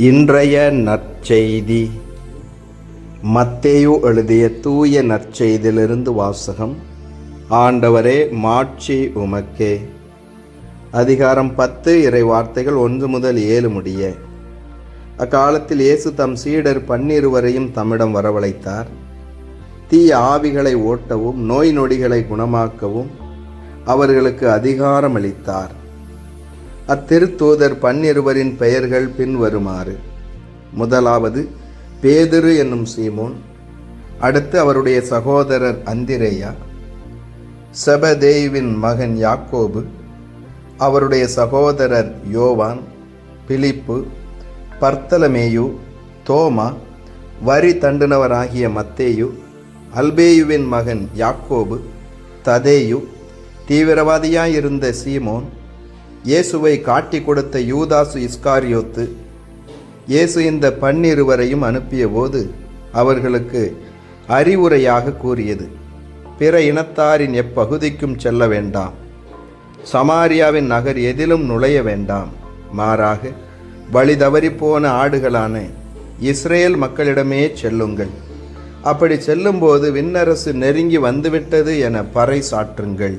இன்றைய நற்செய்தி. மத்தேயு எழுதிய தூய நற்செய்தியிலிருந்து வாசகம். ஆண்டவரே மாட்சி உமக்கே. அதிகாரம் பத்து இறை வார்த்தைகள் ஒன்று முதல் ஏழு முடிய. அக்காலத்தில் இயேசு தம் சீடர் பன்னிருவரையும் தம்மிடம் வரவழைத்தார். தீய ஆவிகளை ஓட்டவும் நோய் நொடிகளை குணமாக்கவும் அவர்களுக்கு அதிகாரம் அளித்தார் அத்திருத்தூதர் பன்னிருவரின் பெயர்கள் பின்வருமாறு முதலாவது பேதுரு என்னும் சீமோன் அடுத்து அவருடைய சகோதரர் அந்திரேயா செபதேவின் மகன் யாக்கோபு அவருடைய சகோதரர் யோவான் பிலிப்பு பர்த்தலமேயு தோமா வரி தண்டுனவராகிய மத்தேயு அல்பேயுவின் மகன் யாக்கோபு ததேயு தீவிரவாதியாயிருந்த சீமோன் இயேசுவை காட்டி கொடுத்த யூதாசு இஸ்காரியோத்து இயேசு இந்த பன்னிருவரையும் அனுப்பிய போது அவர்களுக்கு அறிவுரையாக கூறியது பிற இனத்தாரின் எப்பகுதிக்கும் செல்ல வேண்டாம். சமாரியாவின் நகர் எதிலும் நுழைய வேண்டாம். மாறாக வழி தவறிப்போன ஆடுகளான இஸ்ரேல் மக்களிடமே செல்லுங்கள். அப்படி செல்லும்போது விண்ணரசு நெருங்கி வந்துவிட்டது என பறை சாற்றுங்கள்.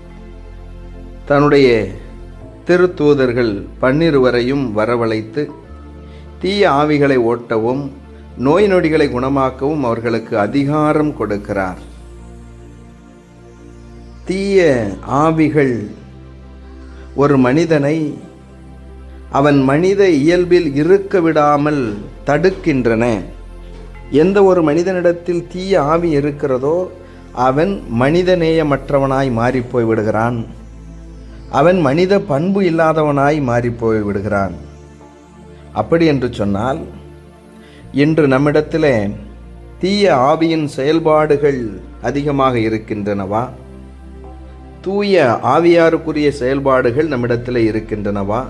தன்னுடைய திருத்தூதர்கள் பன்னிருவரையும் வரவழைத்து தீய ஆவிகளை ஓட்டவும் நோய் நொடிகளை குணமாக்கவும் அவர்களுக்கு அதிகாரம் கொடுக்கிறார். தீய ஆவிகள் ஒரு மனிதனை அவன் மனித இயல்பில் இருக்க விடாமல் தடுக்கின்றன. எந்த ஒரு மனிதனிடத்தில் தீய ஆவி இருக்கிறதோ அவன் மனிதநேயமற்றவனாய் மாறிப்போய் விடுகிறான். அவன் மனித பண்பு இல்லாதவனாய் மாறிப்போய் விடுகிறான். அப்படி என்று சொன்னால் இன்று நம்மிடத்தில் தீய ஆவியின் செயல்பாடுகள் அதிகமாக இருக்கின்றனவா? தூய ஆவியாருக்குரிய செயல்பாடுகள் நம்மிடத்தில் இருக்கின்றனவா?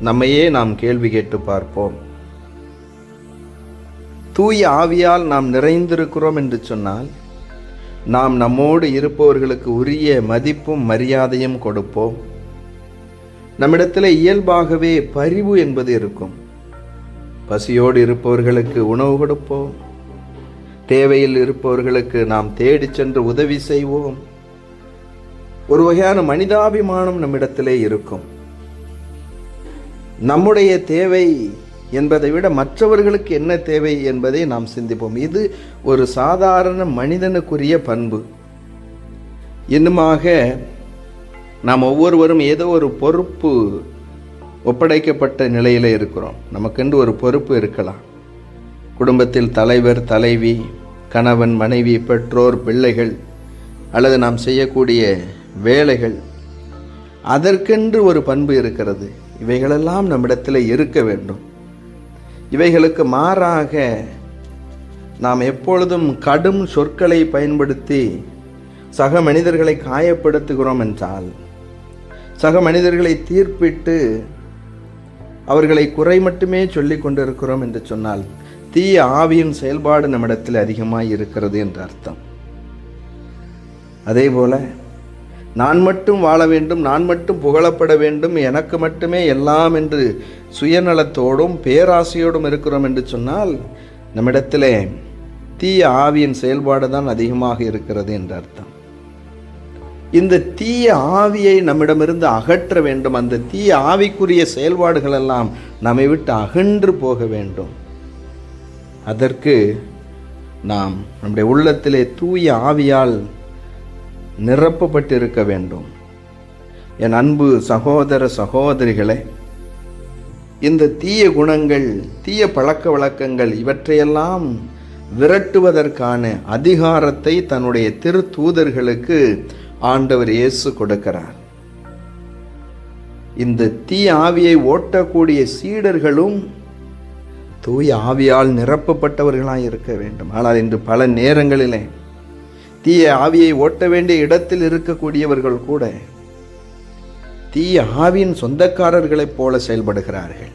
நம்மையே நாம் கேள்வி கேட்டு பார்ப்போம். தூய ஆவியால் நாம் நிறைந்திருக்கிறோம் என்று சொன்னால் நாம் நம்மோடு இருப்பவர்களுக்கு உரிய மதிப்பும் மரியாதையும் கொடுப்போம். நம்மிடத்தில் இயல்பாகவே பரிவு என்பது இருக்கும். பசியோடு இருப்பவர்களுக்கு உணவு கொடுப்போம். தேவையில் இருப்பவர்களுக்கு நாம் தேடிச் சென்று உதவி செய்வோம். ஒரு வகையான மனிதாபிமானம் நம்மிடத்திலே இருக்கும். நம்முடைய தேவை என்பதை விட மற்றவர்களுக்கு என்ன தேவை என்பதை நாம் சிந்திப்போம். இது ஒரு சாதாரண மனிதனுக்குரிய பண்பு. இன்னுமாக நாம் ஒவ்வொருவரும் ஏதோ ஒரு பொறுப்பு ஒப்படைக்கப்பட்ட நிலையில் இருக்கிறோம். நமக்கென்று ஒரு பொறுப்பு இருக்கலாம். குடும்பத்தில் தலைவர் தலைவி கணவன் மனைவி பெற்றோர் பிள்ளைகள் அல்லது நாம் செய்யக்கூடிய வேலைகள் அதற்கென்று ஒரு பண்பு இருக்கிறது. இவைகளெல்லாம் நம்மிடத்தில் இருக்க வேண்டும். இவைகளுக்கு மாறாக நாம் எப்பொழுதும் கடும் சொற்களை பயன்படுத்தி சக மனிதர்களை காயப்படுத்துகிறோம் என்றால் சக மனிதர்களை தீர்ப்பிட்டு அவர்களை குறை மட்டுமே சொல்லி கொண்டிருக்கிறோம் என்று சொன்னால் தீய ஆவியின் செயல்பாடு நம்மிடத்தில் அதிகமாக இருக்கிறது என்று அர்த்தம். அதே போல நான் மட்டும் வாழ வேண்டும் நான் மட்டும் புகழப்பட வேண்டும் எனக்கு மட்டுமே எல்லாம் என்று சுயநலத்தோடும் பேராசையோடும் இருக்கிறோம் என்று சொன்னால் நம்மிடத்திலே தீய ஆவியின் செயல்பாடு தான் அதிகமாக இருக்கிறது என்று அர்த்தம். இந்த தீய ஆவியை நம்மிடமிருந்து அகற்ற வேண்டும். அந்த தீய ஆவிக்குரிய செயல்பாடுகள் எல்லாம் நம்மை விட்டு அகன்று போக வேண்டும். அதற்கு நாம் நம்முடைய உள்ளத்திலே தூய ஆவியால் நிரப்பப்பட்டிருக்க வேண்டும். என் அன்பு சகோதர சகோதரிகளே இந்த தீய குணங்கள் தீய பழக்க வழக்கங்கள் இவற்றையெல்லாம் விரட்டுவதற்கான அதிகாரத்தை தன்னுடைய திருத்தூதர்களுக்கு ஆண்டவர் இயேசு கொடுக்கிறார். இந்த தீ ஆவியை ஓட்டக்கூடிய சீடர்களும் தூய ஆவியால் நிரப்பப்பட்டவர்களாக இருக்க வேண்டும். ஆனால் இன்று பல நேரங்களிலே தீய ஆவியை ஓட்ட வேண்டிய இடத்தில் இருக்கக்கூடியவர்கள் கூட தீய ஆவியின் சொந்தக்காரர்களைப் போல செயல்படுகிறார்கள்.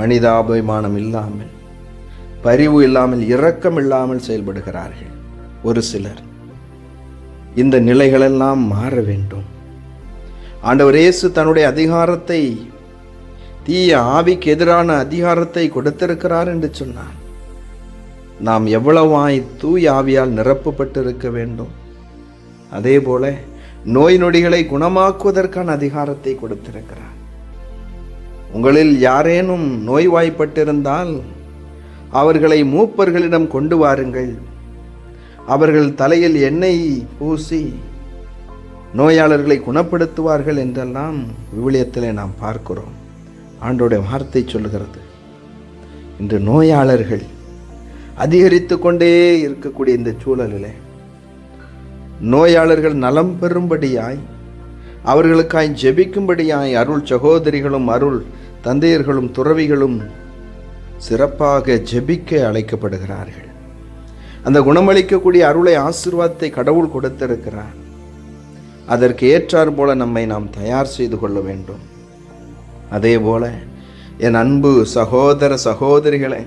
மனிதாபிமானம் இல்லாமல் பரிவு இல்லாமல் இரக்கம் இல்லாமல் செயல்படுகிறார்கள். ஒரு சிலர் இந்த நிலைகளெல்லாம் மாற வேண்டும். ஆண்டவர் இயேசு தன்னுடைய அதிகாரத்தை தீய ஆவிக்கு எதிரான அதிகாரத்தை கொடுத்திருக்கிறார் என்று சொன்னார். நாம் எவ்வளவாய் தூய் ஆவியால் நிரப்பப்பட்டிருக்க வேண்டும். அதே போல நோய் நொடிகளை குணமாக்குவதற்கான அதிகாரத்தை கொடுத்திருக்கிறார். உங்களில் யாரேனும் நோய்வாய்ப்பட்டிருந்தால் அவர்களை மூப்பர்களிடம் கொண்டு வாருங்கள். அவர்கள் தலையில் எண்ணெய் பூசி நோயாளர்களை குணப்படுத்துவார்கள் என்றெல்லாம் விவிலியத்தில் நாம் பார்க்கிறோம். ஆண்டோடைய வார்த்தை சொல்லுகிறது. இன்று நோயாளர்கள் அதிகரித்து கொண்டே இருக்கக்கூடிய இந்த சூழலிலே நோயாளர்கள் நலம் பெறும்படியாய் அவர்களுக்காய் ஜெபிக்கும்படியாய் அருள் சகோதரிகளும் அருள் தந்தையர்களும் துறவிகளும் சிறப்பாக ஜெபிக்க அழைக்கப்படுகிறார்கள். அந்த குணமளிக்கக்கூடிய அருளை ஆசிர்வாதத்தை கடவுள் கொடுத்திருக்கிறார். அதற்கு ஏற்றார் போல நம்மை நாம் தயார் செய்து கொள்ள வேண்டும். அதே போல என் அன்பு சகோதர சகோதரிகளே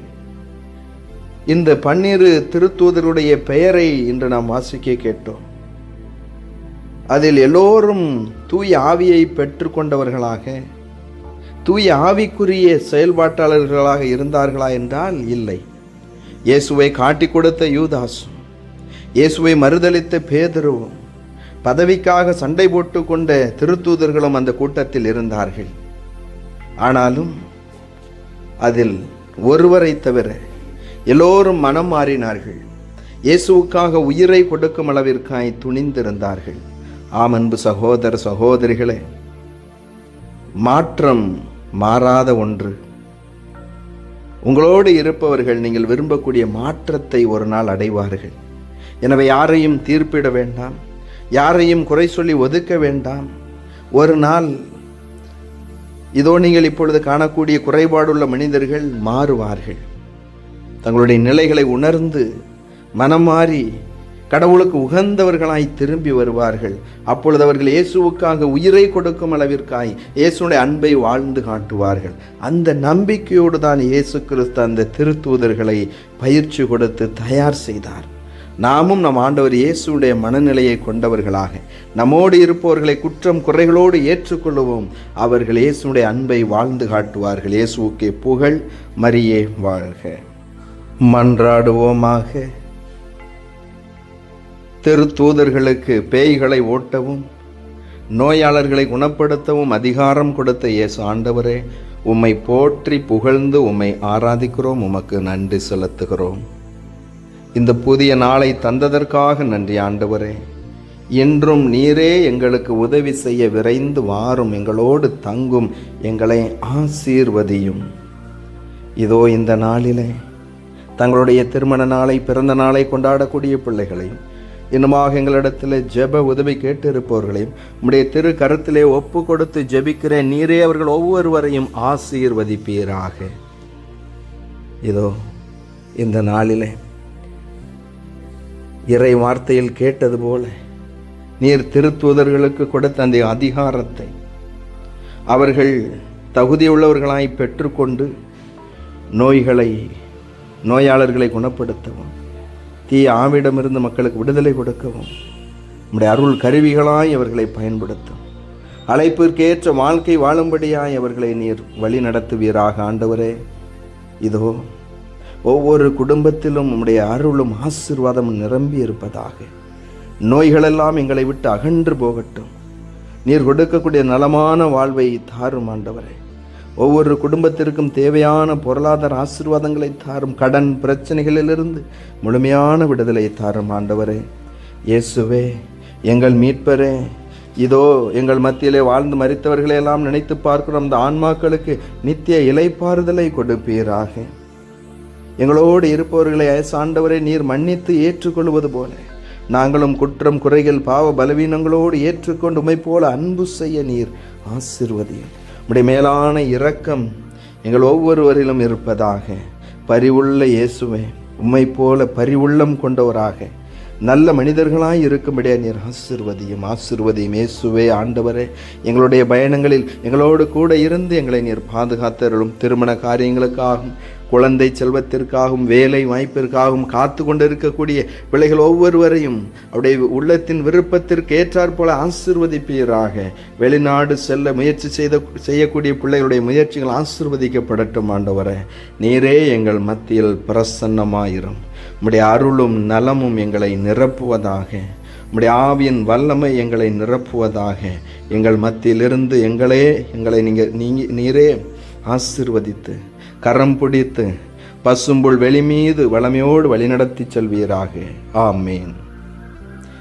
இந்த பன்னிரு திருத்தூதருடைய பெயரை இன்று நாம் வாசிக்க கேட்டோம். அதில் எல்லோரும் தூய ஆவியை பெற்றுக்கொண்டவர்களாக தூய ஆவிக்குரிய செயல்பாட்டாளர்களாக இருந்தார்களா என்றால் இல்லை. இயேசுவை காட்டிக் கொடுத்த யூதாசும் இயேசுவை மறுதளித்த பேதருவும் பதவிக்காக சண்டை போட்டு கொண்ட திருத்தூதர்களும் அந்த கூட்டத்தில் இருந்தார்கள். ஆனாலும் அதில் ஒருவரை தவிர எல்லோரும் மனம் மாறினார்கள். இயேசுவுக்காக உயிரை கொடுக்கும் அளவிற்காய் துணிந்திருந்தார்கள். ஆம் அன்பு சகோதர சகோதரிகளே மாற்றம் மாறாத ஒன்று. உங்களோடு இருப்பவர்கள் நீங்கள் விரும்பக்கூடிய மாற்றத்தை ஒரு நாள் அடைவார்கள். எனவே யாரையும் தீர்ப்பிட வேண்டாம். யாரையும் குறை சொல்லி ஒதுக்க வேண்டாம். ஒரு நாள் இதோ நீங்கள் இப்பொழுது காணக்கூடிய குறைபாடுள்ள மனிதர்கள் மாறுவார்கள். தங்களுடைய நிலைகளை உணர்ந்து மனம் மாறி கடவுளுக்கு உகந்தவர்களாய் திரும்பி வருவார்கள். அப்பொழுது அவர்கள் இயேசுவுக்காக உயிரை கொடுக்கும் அளவிற்காய் இயேசுடைய அன்பை வாழ்ந்து காட்டுவார்கள். அந்த நம்பிக்கையோடு தான் இயேசு கிறிஸ்து அந்த திருத்தூதர்களை பயிற்சி கொடுத்து தயார் செய்தார். நாமும் நம் ஆண்டவர் இயேசுடைய மனநிலையை கொண்டவர்களாக நம்மோடு இருப்பவர்களை குற்றம் குறைகளோடு ஏற்றுக்கொள்ளுவோம். அவர்கள் இயேசுடைய அன்பை வாழ்ந்து காட்டுவார்கள். இயேசுவுக்கே புகழ் மரியே வாழ்க. மன்றாடுவோமாக. தெருத்தூதர்களுக்கு பேய்களை ஓட்டவும் நோயாளர்களை குணப்படுத்தவும் அதிகாரம் கொடுத்த இயேசு ஆண்டவரே உம்மை போற்றி புகழ்ந்து உம்மை ஆராதிக்கிறோம் உமக்கு நன்றி செலுத்துகிறோம். இந்த புதிய நாளை தந்ததற்காக நன்றி ஆண்டவரே. என்றும் நீரே எங்களுக்கு உதவி செய்ய விரைந்து வாரும் எங்களோடு தங்கும் எங்களை ஆசீர்வதியும். இதோ இந்த நாளிலே தங்களுடைய திருமண நாளை பிறந்த நாளை கொண்டாடக்கூடிய பிள்ளைகளையும் இன்னுமாக எங்களிடத்தில் ஜெப உதவி கேட்டு இருப்பவர்களையும் உம்முடைய திரு கருத்திலே ஒப்பு கொடுத்து ஜெபிக்கிற நீரே அவர்கள் ஒவ்வொருவரையும் ஆசீர்வதிப்பீராக. இதோ இந்த நாளிலே இறை வார்த்தையில் கேட்டது போல நீர் திருத்தூதர்களுக்கு கொடுத்த அந்த அதிகாரத்தை அவர்கள் தகுதியுள்ளவர்களாய் பெற்றுக்கொண்டு நோய்களை நோயாளர்களை குணப்படுத்தவும். தீய ஆவிடமிருந்து மக்களுக்கு விடுதலை கொடுக்கவும். நம்முடைய அருள் கருவிகளாய் அவர்களை பயன்படுத்தும். அழைப்பிற்கேற்ற வாழ்க்கை வாழும்படியாய் அவர்களை நீர் வழி நடத்துவீராக ஆண்டவரே. இதோ ஒவ்வொரு குடும்பத்திலும் உம்முடைய அருளும் ஆசீர்வாதமும் நிரம்பி இருப்பதாக. நோய்களெல்லாம் எங்களை விட்டு அகன்று போகட்டும். நீர் கொடுக்கக்கூடிய நலமான வாழ்வை தாரும் ஆண்டவரே. ஒவ்வொரு குடும்பத்திற்கும் தேவையான பொருளாதார ஆசீர்வாதங்களை தாரும் கடன் பிரச்சனைகளிலிருந்து முழுமையான விடுதலை தாரும் ஆண்டவரே. இயேசுவே எங்கள் மீட்பரே இதோ எங்கள் மத்தியிலே வாழ்ந்து மறித்தவர்களை எல்லாம் நினைத்து பார்க்கிறோம் அந்த ஆன்மாக்களுக்கு நித்திய இலைப்பாறுதலை கொடுப்பீராக. எங்களோடு இருப்பவர்களை ஆண்டவரை நீர் மன்னித்து ஏற்றுக்கொள்வது போல. நாங்களும் குற்றம் குறைகள் பாவ பலவீனங்களோடு ஏற்றுக்கொண்டு உமை போல அன்பு செய்ய நீர் ஆசிர்வதியும் உடைய மேலான இரக்கம் எங்கள் ஒவ்வொருவரிலும் இருப்பதாக. பரிவுள்ள இயேசுவே உம்மை போல பரிவுள்ளம் கொண்டவராக. நல்ல மனிதர்களாய் இருக்கும்படியா நீர் ஆசிர்வதியும் ஆசிர்வதியும் இயேசுவே ஆண்டவரே. எங்களுடைய பயணங்களில் எங்களோடு கூட இருந்து எங்களை நீர் பாதுகாத்தருளும். திருமண காரியங்களுக்காகவும் குழந்தை செல்வத்திற்காகவும் வேலை வாய்ப்பிற்காகவும் காத்து கொண்டிருக்கக்கூடிய பிள்ளைகள் ஒவ்வொருவரையும் அவருடைய உள்ளத்தின் விருப்பத்திற்கு ஏற்றாற் போல ஆசிர்வதிப்பீராக. வெளிநாடு செல்ல முயற்சி செய்த செய்யக்கூடிய பிள்ளைகளுடைய முயற்சிகள் ஆசிர்வதிக்கப்படட்டும் ஆண்டவரே. நீரே எங்கள் மத்தியில் பிரசன்னமாயிரும். உம்முடைய அருளும் நலமும் எங்களை நிரப்புவதாக உம்முடைய ஆவியின் வல்லமை எங்களை நிரப்புவதாக எங்கள் மத்தியிலிருந்து எங்களே எங்களை நீங்கள் நீங்க நீரே ஆசிர்வதித்து கரம் பிடித்து பசும்புல் வெளி மீது வளமையோடு வழிநடத்தி செல்வீராக. ஆமேன்.